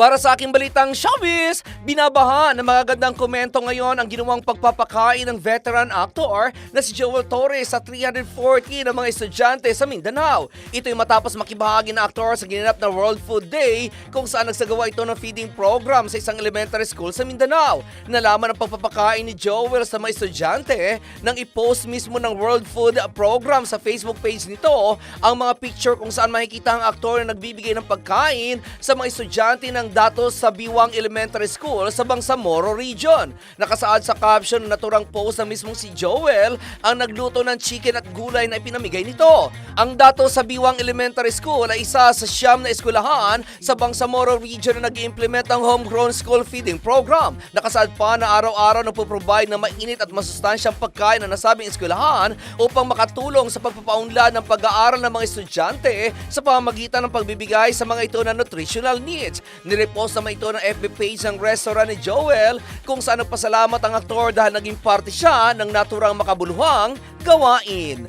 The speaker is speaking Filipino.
Para sa aking balitang showbiz, binabaha ng mga gandang komento ngayon ang ginawang pagpapakain ng veteran actor na si Joel Torres sa 340 ng mga estudyante sa Mindanao. Ito ay matapos makibahagi ng aktor sa ginanap na World Food Day kung saan nagsagawa ito ng feeding program sa isang elementary school sa Mindanao. Nalaman ang pagpapakain ni Joel sa mga estudyante nang i-post mismo ng World Food Program sa Facebook page nito ang mga picture kung saan makikita ang aktor na nagbibigay ng pagkain sa mga estudyante ng datos sa Biwang Elementary School sa Bangsamoro Region. Nakasaad sa caption na naturang post na mismong si Joel ang nagluto ng chicken at gulay na ipinamigay nito. Ang datos sa Biwang Elementary School ay isa sa siyam na eskwelahan sa Bangsamoro Region na nag-implement ng homegrown school feeding program. Nakasaad pa na araw-araw na provide ng mainit at masustansyang pagkain na nasabing eskwelahan upang makatulong sa pagpapaunlad ng pag-aaral ng mga estudyante sa pamamagitan ng pagbibigay sa mga ito ng nutritional needs. Nirepost naman ito ng FB page ng restaurant ni Joel kung saan nagpasalamat ang aktor dahil naging parte siya ng naturang makabuluhang gawain.